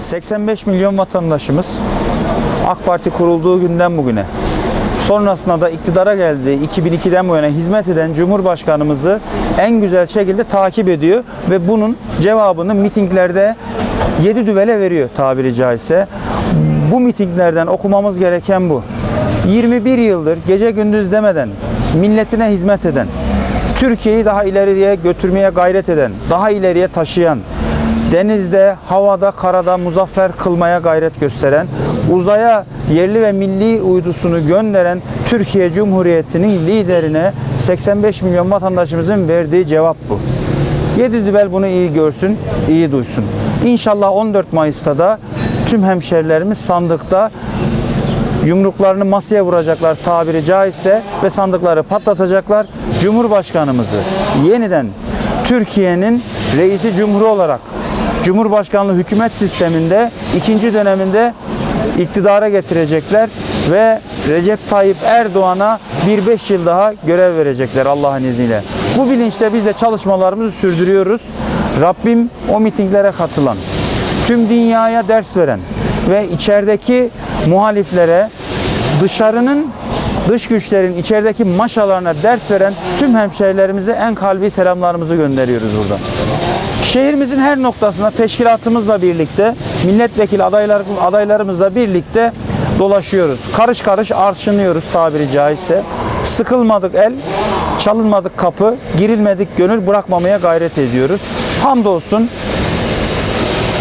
85 milyon vatandaşımız AK Parti kurulduğu günden bugüne sonrasında da iktidara geldi 2002'den bu yana hizmet eden Cumhurbaşkanımızı en güzel şekilde takip ediyor ve bunun cevabını mitinglerde yedi düvele veriyor tabiri caizse. Bu mitinglerden okumamız gereken bu. 21 yıldır gece gündüz demeden milletine hizmet eden, Türkiye'yi daha ileriye götürmeye gayret eden, daha ileriye taşıyan, denizde, havada, karada muzaffer kılmaya gayret gösteren, uzaya yerli ve milli uydusunu gönderen Türkiye Cumhuriyeti'nin liderine 85 milyon vatandaşımızın verdiği cevap bu. Yedi düvel bunu iyi görsün, iyi duysun. İnşallah 14 Mayıs'ta da tüm hemşerilerimiz sandıkta yumruklarını masaya vuracaklar tabiri caizse ve sandıkları patlatacaklar. Cumhurbaşkanımızı yeniden Türkiye'nin reisi cumhuru olarak Cumhurbaşkanlığı hükümet sisteminde ikinci döneminde iktidara getirecekler ve Recep Tayyip Erdoğan'a bir beş yıl daha görev verecekler Allah'ın izniyle. Bu bilinçle biz de çalışmalarımızı sürdürüyoruz. Rabbim o mitinglere katılan, tüm dünyaya ders veren ve içerideki muhaliflere dışarının dış güçlerin içerideki maşalarına ders veren tüm hemşehrilerimize en kalbi selamlarımızı gönderiyoruz burada. Şehrimizin her noktasına teşkilatımızla birlikte, milletvekili adaylar, adaylarımızla birlikte dolaşıyoruz. Karış karış arşınıyoruz tabiri caizse. Sıkılmadık el, çalınmadık kapı, girilmedik gönül bırakmamaya gayret ediyoruz. Hamdolsun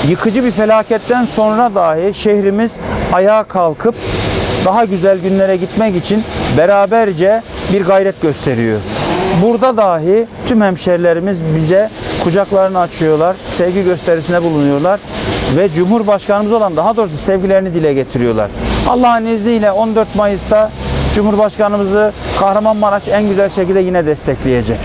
yıkıcı bir felaketten sonra dahi şehrimiz ayağa kalkıp daha güzel günlere gitmek için beraberce bir gayret gösteriyor. Burada dahi tüm hemşerilerimiz bize kucaklarını açıyorlar, sevgi gösterisinde bulunuyorlar ve Cumhurbaşkanımız olan daha doğrusu sevgilerini dile getiriyorlar. Allah'ın izniyle 14 Mayıs'ta Cumhurbaşkanımızı Kahramanmaraş en güzel şekilde yine destekleyecek.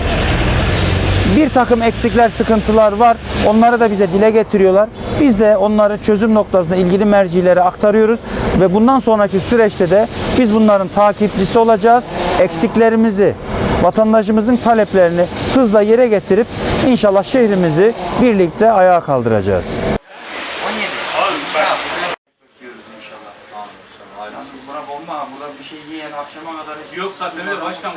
Bir takım eksikler, sıkıntılar var. Onları da bize dile getiriyorlar. Biz de onları çözüm noktasında ilgili mercilere aktarıyoruz ve bundan sonraki süreçte de biz bunların takipçisi olacağız. Eksiklerimizi, vatandaşımızın taleplerini hızla yere getirip inşallah şehrimizi birlikte ayağa kaldıracağız. Buna bomba, burada bir şey yiyen akşama kadar Yok zaten öyle başkan.